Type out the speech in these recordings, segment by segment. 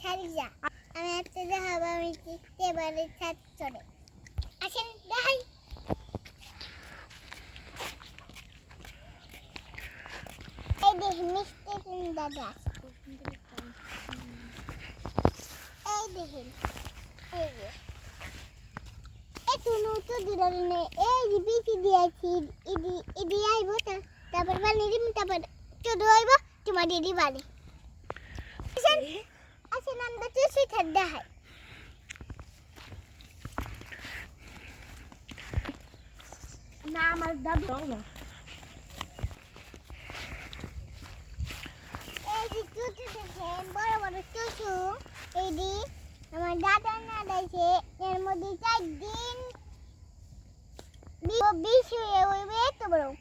ছাড়ি যা আমি একটা দেখাবো আমি এবারে ছাদ চড়ে? আসেন, দেখাই। এই দেখি মিষ্টি তিন দাদা এই দেখেন, এই যে। এই টুনু তো দিলাম না, এই যে বিচি দিয়েছি, ইদি ইদি আইবো তারপর বানি দিম, তারপর আইবো, তোমার দিদি বানি আসেন আসেন। আমরা না। দাদু দাদা এর মধ্যে চার দিন বি- বিশ হয়ে বড়।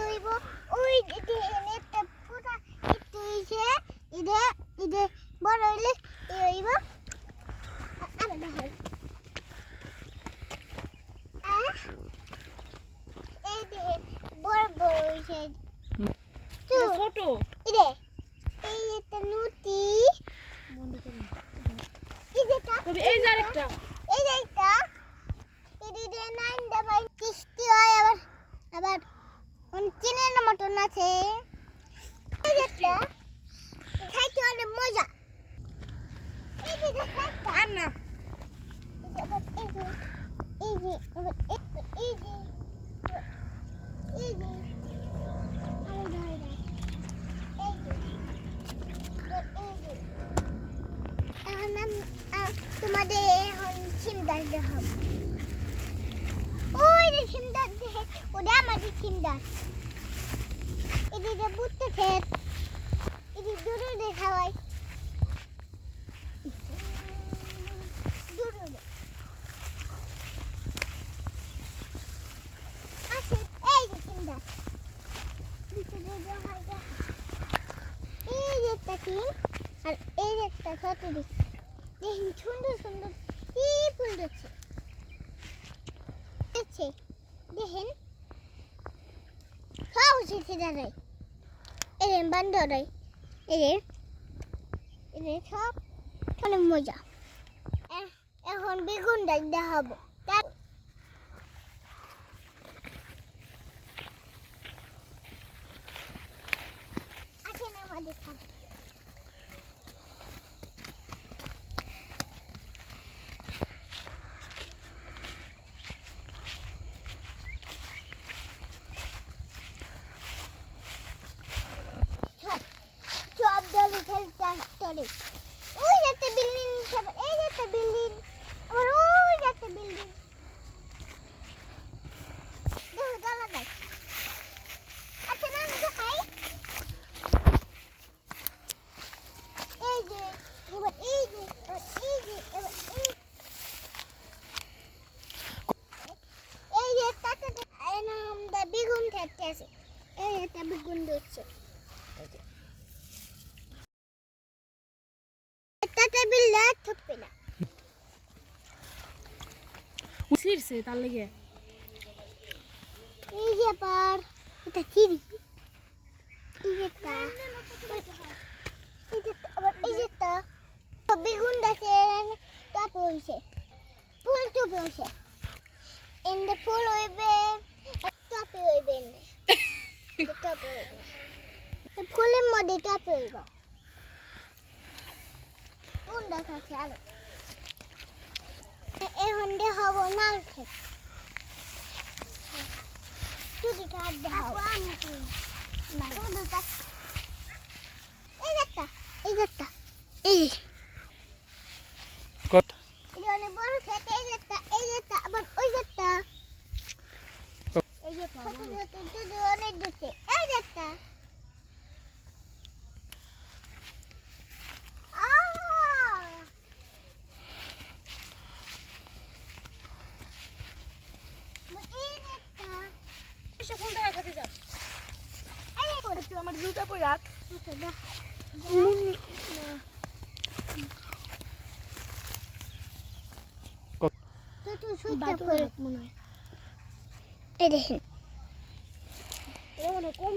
হইব ওই দেখেন একটা পুরা একটু হইছে ইদে বড় হইলে হইব। আ- আবার দেখাই আহ, এই দেখেন বড় বড় হইছে। ছোট। ইরে এই একটা নুতি এই তবে এই যে আরেকটা। এই যে একটা এদিকে নাইন ডাবাই কিস্তি হয় আবার আবার চিনের মতন আছে এই যে একটা খাইতে অনেক মজা এই যে একটা আর না এই যে এই যে আবার এই যে এই যে এই যে আবার ধরে দাও। এই যে এই যে এখন আমি আহ, তোমাদের এখন সিম গাছ দেখাবো ওই সিম দেখে ওটা আমাদের সিম গাছ এদিকে বুঝতে ক্ষেত এদিকে দূরে দেখা হয় দূরে আসে এই যে সিম গাছ ভিতরে দেখা যায়। এই একটা আর এই একটা ছোট দেখুন সুন্দর সুন্দর কি ফুল দিচ্ছে? দেখেন। সব উঠেছে যে সব। অনেক মজা। এখন বেগুন দেখাবো। সাথে Hadi. ছিড়ছে তার লেগে। এই যে আবার এটা চিড়ি এই যে তা এই যে আবার এই যে তা বেগুন গাছে টপে হয়েছে ফুল টপে হয়েছে এন্ডে ফুল হইবে টপে হইবে। হইবে। ফুলের মধ্যে টপে হইব ফুল দেখাচ্ছে আরও এখন দেখাব নাল খেত যদি কাট দেখাও এই একটা এই একটা এই জুতা পরে রাখ। এই দেখেন। মানে কম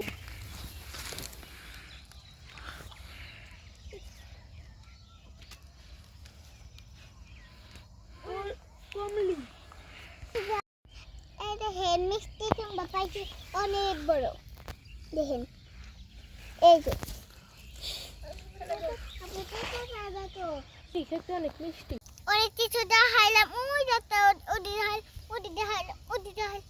দেখেন মিষ্টি সংবাদ পাইছি অনেক বড়। দেখেন। এই যে। অনেক মিষ্টি। অনেক কিছু দেখাইলাম। ওই দেখতে ওটি দেখাইলাম ওটি দেখাইলাম সব দেখাইলাম